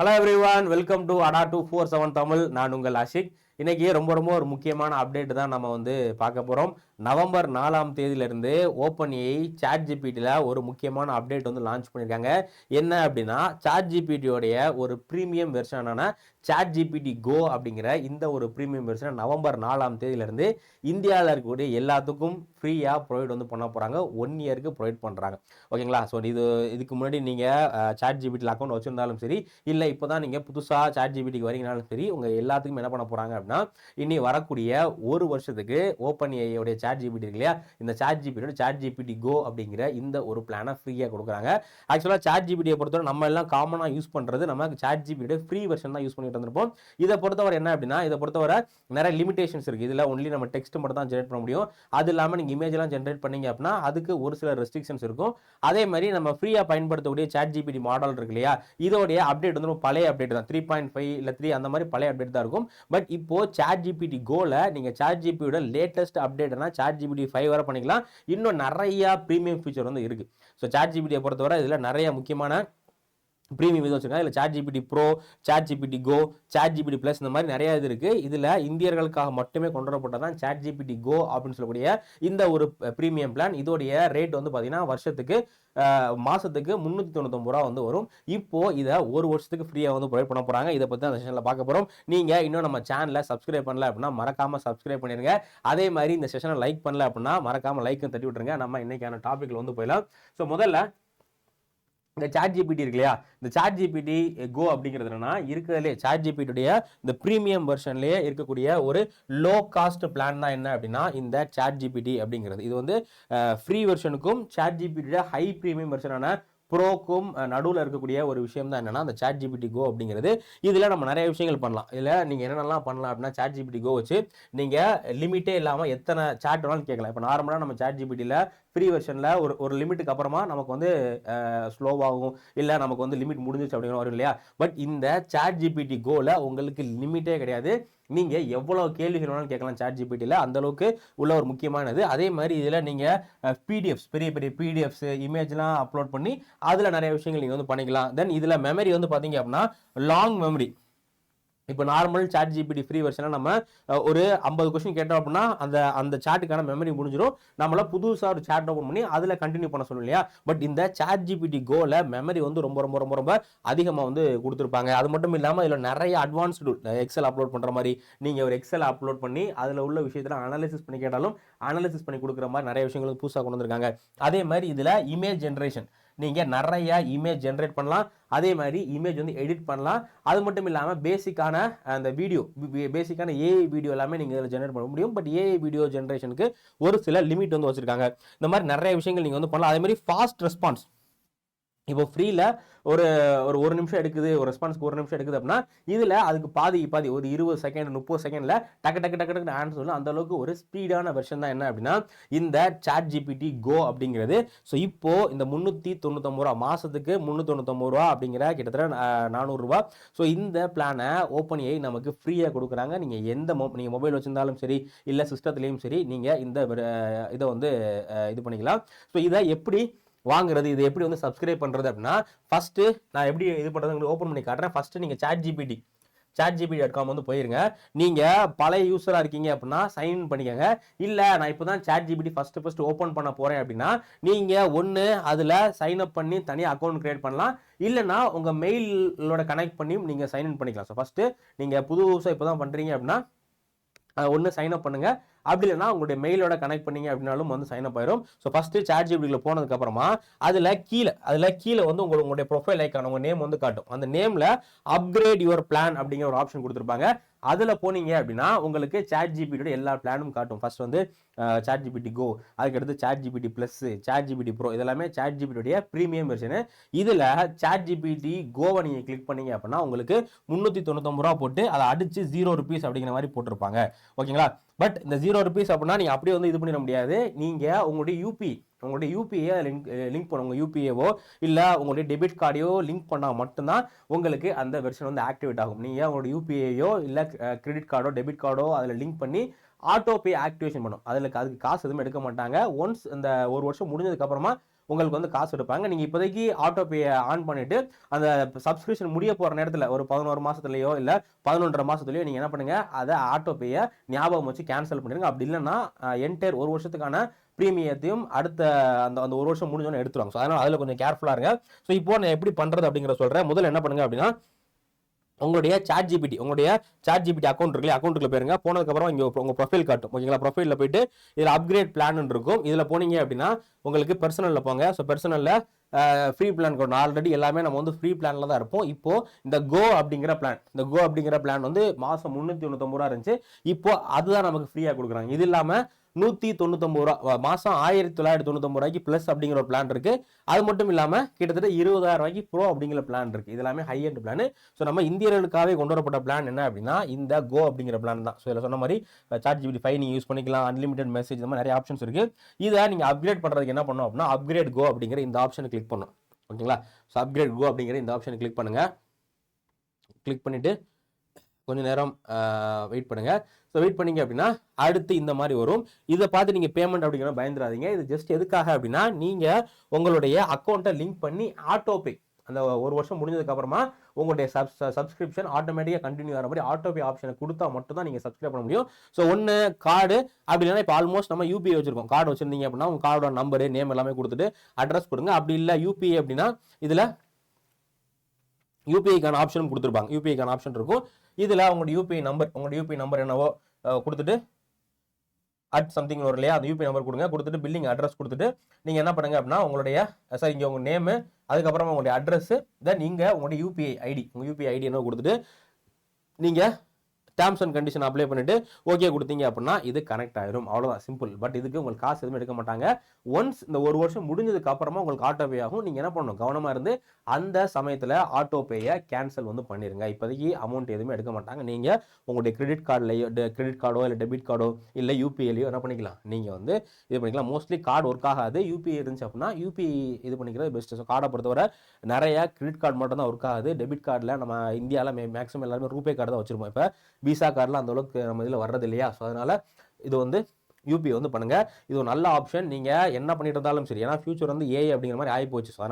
Hello every one welcome to Adda two four seven Tamil நான் உங்கள் ஆஷிக். இன்றைக்கி ரொம்ப ரொம்ப ஒரு முக்கியமான அப்டேட் தான் நம்ம வந்து பார்க்க போகிறோம் நவம்பர் நாலாம் தேதியிலிருந்து ஓப்பன் ஏஐ சாட் ஜிபிடியில் ஒரு முக்கியமான அப்டேட் வந்து லான்ச் பண்ணியிருக்காங்க. என்ன அப்படின்னா சாட் ஜிபிடியோடைய ஒரு ப்ரீமியம் வெர்ஷனான சாட் ஜிபிடி கோ அப்படிங்கிற இந்த ஒரு ப்ரீமியம் வெர்ஷனை நவம்பர் நாலாம் தேதியிலிருந்து இந்தியாவில் இருக்கக்கூடிய எல்லாத்துக்கும் ஃப்ரீயாக ப்ரொவைட் வந்து பண்ண போகிறாங்க ஒன் இயருக்கு ப்ரொவைட் பண்ணுறாங்க ஓகேங்களா? ஸோ இது இதுக்கு முன்னாடி நீங்கள் சாட் ஜிபிடியில் அக்கௌண்ட் வச்சுருந்தாலும் சரி இல்லை இப்போ தான் நீங்கள் புதுசாக சாட் ஜிபிடிக்கு வரீங்கனாலும் சரி உங்கள் எல்லாத்துக்கும் என்ன பண்ண போகிறாங்க அப்படின்னா இனி வரக்கூடிய ஒரு வருஷத்துக்கு ஓப்பன் ஏஐயோடைய சாட் ஜிபிடி இருக்கு இல்லையா? இந்த சாட் ஜிபிடியோட சாட் ஜிபிடி கோ அப்படிங்கிற இந்த ஒரு பிளானை ஃப்ரீயாக கொடுக்குறாங்க. ஆக்சுவலாக சாட் ஜிபிடியை பொறுத்தவரை நம்ம எல்லாம் காமனாக யூஸ் பண்ணுறது நம்ம சாட் ஜிபிடியோட ஃப்ரீ வெர்ஷன் தான் யூஸ் பண்ணிட்டு இருந்திருப்போம் இதை பொறுத்தவரை என்ன அப்படின்னா இதை பொறுத்தவரை நிறைய லிமிடேஷன்ஸ் இருக்குது இதில் ஒன்லி நம்ம டெக்ஸ்ட் மட்டும் தான் ஜென்ரேட் பண்ண முடியும். அது இல்லாமல் நீங்கள் இமேஜ்லாம் ஜென்ரேட் பண்ணீங்க அப்படின்னா அதுக்கு ஒரு சில ரெஸ்ட்ரிக்ஷன்ஸ் இருக்கும். அதே மாதிரி நம்ம ஃப்ரீயாக பயன்படுத்தக்கூடிய சாட் ஜிபிடி மாடல் இருக்கு இல்லையா? இதோடைய அப்டேட் வந்து பழைய அப்டேட் தான். த்ரீ பாயிண்ட் ஃபைவ் இல்லை த்ரீ அந்த மாதிரி பழைய அப்டேட் தான் இருக்கும். பட் இப்போ சாட் ஜிபிடி கோல நீங்கள் சாட் ஜிபியோட லேட்டஸ்ட் அப்டேட்னா சாட் ஜிபிடி ஃபைவ் வரை பண்ணிக்கலாம். இன்னும் நிறையா ப்ரீமியம் ஃபீச்சர் வந்து இருக்குது ஸோ சாட் ஜிபிடியை பொறுத்தவரை இதில் நிறைய முக்கியமான ப்ரீமியம் இது வச்சுருக்காங்க இல்லை chat GPT pro chat GPT go chat GPT plus இந்த மாதிரி நிறைய இது இருக்குது இதில் இந்தியர்களுக்காக மட்டுமே கொண்டு வரப்பட்டதான் சாட் ஜிபிடி கோ அப்படின்னு சொல்லக்கூடிய இந்த ஒரு ப்ரீமியம் பிளான் இதோடைய ரேட் வந்து பார்த்தீங்கன்னா வருஷத்துக்கு மாதத்துக்கு முந்நூற்றி தொண்ணூத்தொம்பது ரூபா வந்து வரும். இப்போது இதை ஒரு வருஷத்துக்கு ஃப்ரீயாக வந்து ப்ரொவைட் பண்ண போகிறாங்க இதை பற்றி அந்த செஷனில் பார்க்க போகிறோம் நீங்கள் இன்னும் நம்ம சேனலை சப்ஸ்கிரைப் பண்ணல அப்படின்னா மறக்காமல் சப்ஸ்கிரைப் பண்ணிடுங்க அதே மாதிரி இந்த செஷனை லைக் பண்ணல அப்படின்னா மறக்காமல் லைக்கும் தட்டி விட்டுருங்க. நம்ம இன்றைக்கான டாப்பிக்கில் வந்து போயிடலாம். ஸோ முதல்ல இந்த சாட் ஜிபிடி இருக்கு இல்லையா இந்த சாட் ஜிபிடி கோ அப்படிங்கிறது என்னன்னா இருக்கிறதுலே சாட் ஜிபிடியுடைய இந்த ப்ரீமியம் வெர்ஷன்லேயே இருக்கக்கூடிய ஒரு லோ காஸ்ட் பிளான் தான் என்ன அப்படின்னா இந்த சாட் ஜிபிடி அப்படிங்கிறது. இது வந்து ஃப்ரீ வெர்ஷனுக்கும் சாட் ஜிபிடியோட ஹை ப்ரீமியம் வெர்ஷனான ப்ரோக்கும் நடுவில் இருக்கக்கூடிய ஒரு விஷயம் தான் என்னன்னா அந்த சாட் ஜிபிடி கோ அப்படிங்கிறது. இதில் நம்ம நிறைய விஷயங்கள் பண்ணலாம். இதில் நீங்கள் என்னென்னலாம் பண்ணலாம் அப்படின்னா சாட் ஜிபிடி கோ வச்சு நீங்கள் லிமிட்டே இல்லாமல் எத்தனை சாட் வேணாலும் கேட்கலாம். இப்போ நார்மலாக நம்ம சாட் ஜிபிடியில் ஃப்ரீ வெர்ஷனில் ஒரு ஒரு லிமிட்டுக்கு அப்புறமா நமக்கு வந்து ஸ்லோவாகும் இல்லை நமக்கு வந்து லிமிட் முடிஞ்சிச்சு அப்படின்னு வரும் இல்லையா? பட் இந்த சாட் ஜிபிடி கோவில் உங்களுக்கு லிமிட்டே கிடையாது. நீங்கள் எவ்வளோ கேள்விகள் வேணாலும் கேட்கலாம் சாட் ஜிபிடியில் அந்த அளவுக்கு உள்ள ஒரு முக்கியமானது. அதே மாதிரி இதில் நீங்கள் பிடிஎஃப்ஸ் பெரிய பெரிய பிடிஎஃப்ஸ் இமேஜ்லாம் அப்லோட் பண்ணி அதில் நிறைய விஷயங்கள் நீங்கள் வந்து பண்ணிக்கலாம். தென் இதில் மெமரி வந்து பார்த்தீங்க அப்படின்னா லாங் மெமரி இப்போ நார்மல் சாட் ஜிபிடி ஃப்ரீ வெர்ஷனில் நம்ம ஒரு ஐம்பது கொஸ்டின் கேட்டோம் அப்படின்னா அந்த அந்த சாட்டுக்கான மெமரி முடிஞ்சிடும் நம்மள புதுசாக ஒரு சாட் ஓப்பன் பண்ணி அதில் கண்டினியூ பண்ண சொல்லணும் இல்லையா? பட் இந்த சாட் ஜிபிடி கோவில் மெமரி வந்து ரொம்ப ரொம்ப ரொம்ப ரொம்ப அதிகமாக வந்து கொடுத்துருப்பாங்க. அது மட்டும் இல்லாமல் இதில் நிறைய அட்வான்ஸ்டு எக்ஸல் அப்லோட் பண்ணுற மாதிரி நீங்கள் ஒரு எக்ஸல் அப்லோட் பண்ணி அதில் உள்ள விஷயத்தில் அனாலிசிஸ் பண்ணி கேட்டாலும் அனாலிசிஸ் பண்ணி கொடுக்குற மாதிரி நிறைய விஷயங்கள் புதுசாக கொண்டு வந்திருக்காங்க. அதே மாதிரி இதில் இமேஜ் ஜென்ரேஷன் நீங்கள் நிறைய இமேஜ் ஜென்ரேட் பண்ணலாம். அதே மாதிரி இமேஜ் வந்து எடிட் பண்ணலாம். அது மட்டும் இல்லாமல் பேசிக்கான அந்த வீடியோ பேசிக்கான ஏஐ வீடியோ எல்லாமே நீங்கள் இதில் ஜென்ரேட் பண்ண முடியும். பட் ஏஐ வீடியோ ஜென்ரேஷனுக்கு ஒரு சில லிமிட் வந்து வச்சுருக்காங்க. இந்த மாதிரி நிறைய விஷயங்கள் நீங்கள் வந்து பண்ணலாம். அதே மாதிரி ஃபாஸ்ட் ரெஸ்பான்ஸ் இப்போ ஃப்ரீயில் ஒரு ஒரு ஒரு நிமிஷம் எடுக்குது ஒரு ரெஸ்பான்ஸ்க்கு ஒரு நிமிஷம் எடுக்குது அப்படின்னா இதில் அதுக்கு பாதி பாதி ஒரு இருபது செகண்ட் முப்பது செகண்டில் டக்கு டக்கு டக்கு டக்கு ஆன்சர் சொல்லும் அந்த அளவுக்கு ஒரு ஸ்பீடான வெர்ஷன் தான் என்ன அப்படின்னா இந்த சாட் ஜிபிடி கோ அப்படிங்கிறது. ஸோ இப்போது இந்த முந்நூற்றி தொண்ணூத்தொம்பது ரூபா மாதத்துக்கு முந்நூற்றொண்ணூத்தொம்பது ரூபா அப்படிங்கிற கிட்டத்தட்ட நானூறுரூவா ஸோ இந்த பிளானை ஓப்பன் ஏஐ நமக்கு ஃப்ரீயாக கொடுக்குறாங்க. நீங்கள் எந்த மொ நீங்கள் மொபைல் வச்சுருந்தாலும் சரி இல்லை சிஸ்டத்துலேயும் சரி நீங்கள் இந்த இதை வந்து இது பண்ணிக்கலாம். ஸோ இதை எப்படி வாங்குறது இது எப்படி வந்து சப்ஸ்கிரைப் பண்ணுறது அப்படின்னா ஃபஸ்ட்டு நான் எப்படி இது பண்ணுறது உங்களுக்கு ஓப்பன் பண்ணி காட்டுறேன். ஃபஸ்ட்டு நீங்கள் chat GPT chat GP dot com வந்து போயிருங்க. நீங்கள் பழைய யூஸராக இருக்கீங்க அப்படின்னா சைன் பண்ணிக்கோங்க. இல்லை நான் இப்போ தான் chat GPT first first open பண்ண போகிறேன் அப்படின்னா நீங்கள் ஒன்று அதில் சைன் அப் பண்ணி தனியாக அக்கௌண்ட் க்ரியேட் பண்ணலாம். இல்லைனா உங்கள் மெயிலோட கனெக்ட் பண்ணி நீங்கள் சைன் இன் பண்ணிக்கலாம். ஸோ ஃபஸ்ட்டு நீங்கள் புது யூஸாக இப்போ தான் பண்ணுறீங்க அப்படின்னா ஒன்று சைன் அப் பண்ணுங்கள் அப்படி இல்லைன்னா உங்களுடைய மெயிலோட கனெக்ட் பண்ணீங்க அப்படின்னாலும் வந்து சைன் அப் ஆயிரும். ஸோ ஃபஸ்ட்டு சாட் ஜிபிடியில் போனதுக்கப்புறமா அதில் கீழே அதில் கீழே வந்து உங்களுக்கு உங்களுடைய ப்ரொஃபைல் ஐக்கான உங்கள் நேம் வந்து காட்டும். அந்த நேமில் அப்கிரேட் யுவர் பிளான் அப்படிங்கிற ஒரு ஆப்ஷன் கொடுத்துருப்பாங்க. அதில் போனீங்க அப்படின்னா உங்களுக்கு சாட் ஜிபிடியோட எல்லா பிளானும் காட்டும். ஃபர்ஸ்ட் வந்து சாட் ஜிபிடி கோ அதுக்கடுத்து Chat GPT Plus Chat GPT Pro இதெல்லாமே சாட் ஜிபிடியோடைய ப்ரீமியம் வெர்ஷனு இதில் சாட் ஜிபிடி கோவை நீங்கள் கிளிக் பண்ணீங்க அப்படின்னா உங்களுக்கு முந்நூற்றி தொண்ணூத்தொம்பது ரூபா போட்டு அதை அடித்து ஜீரோ ருபீஸ் அப்படிங்கிற மாதிரி போட்டிருப்பாங்க. ஓகேங்களா பட் இந்த ஜீரோ ருபீஸ் அப்படின்னா நீங்கள் அப்படியே வந்து இது பண்ணிட முடியாது. நீங்கள் உங்களுடைய யூபி உங்களுடைய யூபிஐ லிங்க் லிங்க் பண்ணுங்க உங்கள் யூபிஐவோ இல்லை உங்களுடைய டெபிட் கார்டையோ லிங்க் பண்ணால் மட்டும்தான் உங்களுக்கு அந்த வெர்ஷன் வந்து ஆக்டிவேட் ஆகும். நீங்கள் உங்களுடைய யூபிஐயோ இல்லை கிரெடிட் கார்டோ டெபிட் கார்டோ அதில் லிங்க் பண்ணி ஆட்டோ பே ஆக்டிவேஷன் பண்ணும். அதில் அதுக்கு காசு எதுவும் எடுக்க மாட்டாங்க. ஒன்ஸ் இந்த ஒரு வருஷம் முடிஞ்சதுக்கப்புறமா உங்களுக்கு வந்து காசு எடுப்பாங்க. நீங்கள் இப்போதைக்கு ஆட்டோ பே ஆன் பண்ணிவிட்டு அந்த சப்ஸ்கிரிப்ஷன் முடிய போகிற நேரத்தில் ஒரு பதினோரு மாதத்துலையோ இல்லை பதினொன்றரை மாதத்துலையோ நீங்கள் என்ன பண்ணுங்கள் அதை ஆட்டோ பேயை ஞாபகம் வச்சு கேன்சல் பண்ணிடுங்க. அப்படி இல்லைன்னா என்டையர் ஒரு வருஷத்துக்கான ப்ரீமியத்தையும் அடுத்த அந்த அந்த ஒரு வருஷம் முடிஞ்சோன்னு எடுத்துருவாங்க. ஸோ அதனால் அதில் கொஞ்சம் கேர்ஃபுல்லாக இருங்க. ஸோ இப்போ நான் எப்படி பண்ணுறது அப்படிங்கிற சொல்கிறேன் முதல்ல என்ன பண்ணுங்க அப்படின்னா உங்களுடைய சாட் ஜிபிடி உங்களுடைய சாட் ஜிபிடி அக்கௌண்ட் இருக்குல்ல அக்கௌண்ட்டுக்குள்ள போயிருங்க. போனதுக்கப்புறம் இங்கே உங்கள் ப்ரொஃபைல் காட்டும். ஓகேங்களா? ப்ரொஃபைலில் போயிட்டு இதில் அப்கிரேட் பிளான் இருக்கும். இதில் போனீங்க அப்படின்னா உங்களுக்கு பர்சனலில் போங்க. ஸோ பர்சனலில் ஃப்ரீ பிளான் கொண்டு ஆல்ரெடி எல்லாமே நம்ம வந்து ஃப்ரீ பிளானில் தான் இருப்போம். இப்போ இந்த கோ அப்படிங்கிற பிளான் இந்த கோ அப்படிங்கிற பிளான் வந்து மாதம் முந்நூற்றி தொண்ணூத்தொம்பது ரூபா இருந்துச்சு. இப்போ அதுதான் நமக்கு ஃப்ரீயாக கொடுக்குறாங்க. இது இல்லாமல் நூற்றி தொண்ணூத்தொம்பது ரூபா மாதம் ஆயிரத்தி தொள்ளாயிரத்தி தொண்ணூத்தொம்பது ரூபாய்க்கு ப்ளஸ் அப்படிங்கிற ஒரு பிளான் இருக்கு. அது மட்டும் இல்லாமல் கிட்டத்தட்ட இருபதாயிரம் ரூபாய்க்கு ப்ரோ அப்படிங்கிற பிளான் இருக்கு. இது எல்லாமே ஹை அண்ட் பிளான் ஸோ நம்ம இந்தியர்களுக்காகவே கொண்டு வரப்பட்ட பிளான் என்ன அப்படின்னா இந்த கோ அப்படிங்கிற பிளான் தான். ஸோ இதில் சொன்ன மாதிரி சார்ஜ் ஜிபி ஃபைவ் நீங்கள் யூஸ் பண்ணிக்கலாம். அன்லிமிடெட் மெசேஜ் இந்த மாதிரி நிறைய ஆப்ஷன்ஸ் இருக்கு. இதை நீங்கள் அப்கிரேட் பண்ணுறதுக்கு என்ன பண்ணணும் அப்படின்னா அப்கிரேட் கோ அப்படிங்கிற இந்த ஆப்ஷனை கிளிக் பண்ணணும். ஓகேங்களா ஸோ அப்கிரேட் கோ அப்படிங்கிற இந்த ஆப்ஷனை கிளிக் பண்ணுங்கள் கிளிக் பண்ணிவிட்டு கொஞ்சம் நேரம் வெயிட் பண்ணுங்கள் ஸோ வெயிட் பண்ணீங்க அப்படின்னா அடுத்து இந்த மாதிரி வரும். இதை பார்த்து நீங்கள் பேமெண்ட் அப்படிங்கிற பயந்துடாதீங்க. இது ஜஸ்ட் எதுக்காக அப்படின்னா நீங்கள் உங்களுடைய அக்கௌண்ட்டை லிங்க் பண்ணி ஆட்டோபே அந்த ஒரு வருஷம் முடிஞ்சதுக்கு அப்புறமா உங்களுடைய சப் சப்ஸ்கிரிப்ஷன் ஆட்டோமேட்டிக்காக கண்டினியூ ஆகிற மாதிரி ஆட்டோபே ஆப்ஷனை கொடுத்தா மட்டும் தான் நீங்கள் சப்ஸ்கிரைப் பண்ண முடியும். ஸோ ஒன்று கார்டு அப்படி இல்லைன்னா இப்போ ஆல்மோஸ்ட் நம்ம யூபிஐ வச்சிருக்கோம். கார்டு வச்சிருந்தீங்க அப்படின்னா உங்கள் கார்டோட நம்பரு நேம் எல்லாமே கொடுத்துட்டு அட்ரஸ் கொடுங்க. அப்படி இல்லை யூபிஐ அப்படின்னா இதில் யூபிஐக்கான ஆப்ஷனும் கொடுத்துருப்பாங்க. யூபிஐக்கான ஆப்ஷன் இருக்கும். இதில் அவங்களோட யூபிஐ நம்பர் உங்களோட யூபிஐ நம்பர் என்னவோ கொடுத்துட்டு அட் சம்திங் வரும் இல்லையா அந்த யூபிஐ நம்பர் கொடுங்க. கொடுத்துட்டு பில்லிங் அட்ரஸ் கொடுத்துட்டு நீங்கள் என்ன பண்ணுங்க அப்படின்னா உங்களுடைய சார் இங்கே உங்கள் நேமு அதுக்கப்புறமா உங்களுடைய அட்ரஸ் தென் நீங்கள் உங்களுடைய யூபிஐ ஐடி உங்கள் யூபிஐ ஐடி என்ன கொடுத்துட்டு நீங்கள் டேர்ம்ஸ் அண்ட் கண்டிஷன் அப்ளை பண்ணிட்டு ஓகே கொடுத்தீங்க அப்படின்னா இது கனெக்ட் ஆயிரும். அவ்வளோதான் சிம்பிள் பட் இதுக்கு உங்களுக்கு காசு எதுவுமே எடுக்க மாட்டாங்க. ஒன்ஸ் இந்த ஒரு வருஷம் முடிஞ்சதுக்கு அப்புறமா உங்களுக்கு ஆட்டோ பே ஆகும். நீங்கள் என்ன பண்ணணும்? கவனமாக இருந்து அந்த சமயத்தில் ஆட்டோ பேயை கேன்சல் வந்து பண்ணிடுங்க இப்போதைக்கு அமௌண்ட் எதுவுமே எடுக்க மாட்டாங்க. நீங்கள் உங்களுடைய கிரெடிட் கார்டுலையோ கிரெடிட் கார்டோ இல்லை டெபிட் கார்டோ இல்லை யூபிஐலையோ என்ன பண்ணிக்கலாம்? நீங்கள் வந்து இது பண்ணிக்கலாம். மோஸ்ட்லி கார்டு ஒர்க் ஆகாது. யூபிஐ இருந்துச்சு அப்படின்னா யூபிஐ இது பண்ணிக்கிறது பெஸ்ட் ஸோ கார்டை பொறுத்தவரை நிறைய கிரெடிட் கார்டு மட்டும் தான் ஒர்க் ஆகுது டெபிட் கார்டில் நம்ம இந்தியாவில் மே மேக்ஸிமம் எல்லாருமே ரூபே கார்டு தான் வச்சிருப்போம். இப்போ விசா கார்டில் அந்த அளவுக்கு நம்ம இதில் வர்றது இல்லையா ஸோ அதனால் இது வந்து யூபிஐ வந்து பண்ணுங்கள் இது ஒரு நல்ல ஆப்ஷன் நீங்கள் என்ன பண்ணிட்டு இருந்தாலும் சரி. ஏன்னா ஃபியூச்சர் வந்து ஏஐ அப்படிங்கிற மாதிரி ஆகி போச்சு ஸோ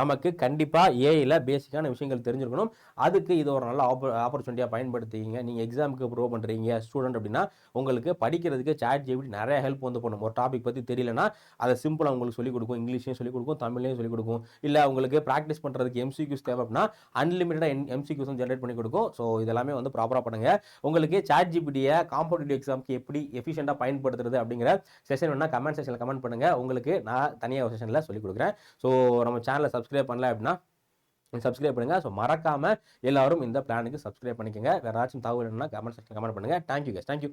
நமக்கு கண்டிப்பாக ஏஐயில் பேசிக்கான விஷயங்கள் தெரிஞ்சிருக்கணும். அதுக்கு இது ஒரு நல்ல ஆப்பர்ச்சுனிட்டியாக பயன்படுத்திங்க நீங்கள் எக்ஸாமுக்கு ப்ரூவ் பண்ணுறீங்க ஸ்டூடெண்ட் அப்படின்னா உங்களுக்கு படிக்கிறதுக்கு சாட் ஜிபிடி நிறைய ஹெல்ப் வந்து பண்ணும். ஒரு டாபிக் பற்றி தெரியலனா அதை சிம்பிளாக உங்களுக்கு சொல்லிக் கொடுக்கும். இங்கிலீஷையும் சொல்லிக் கொடுக்கும் தமிழ்லையும் சொல்லிக் கொடுக்கும். இல்லை உங்களுக்கு ப்ராக்டிஸ் பண்ணுறதுக்கு எம்சிக்யூஸ் தேவை அப்படின்னா அன்லிமிட்டடாக எம்சிக்யூஸ் ஜென்ரேட் பண்ணி கொடுக்கும். ஸோ இதெல்லாமே வந்து ப்ராப்பராக பண்ணுங்கள் உங்களுக்கு சாட் ஜிபிடியை காம்படிட்டிவ் எக்ஸாமுக்கு எப்படி எஃபிஷியண்டாக பயன்படுத்துறது அப்படிங்கிற செஷன் வேணால் கமெண்ட் செஷனில் கமெண்ட் பண்ணுங்க. உங்களுக்கு நான் தனியாக ஒரு செஷனில் சொல்லிக் கொடுக்குறேன். ஸோ நம்ம சேனலை சப்ஸ்கிரைப் பண்ணல அப்படின்னா சப்ஸ்கிரைப் பண்ணுங்க. ஸோ மறக்காம எல்லாரும் இந்த பிளானுக்கு சப்ஸ்கிரைப் பண்ணிக்கோங்க. வேறு ஏதாச்சும் தகவல் என்ன கமெண்ட் செக்ஷன் கமெண்ட் பண்ணுங்கள் thank you guys thank you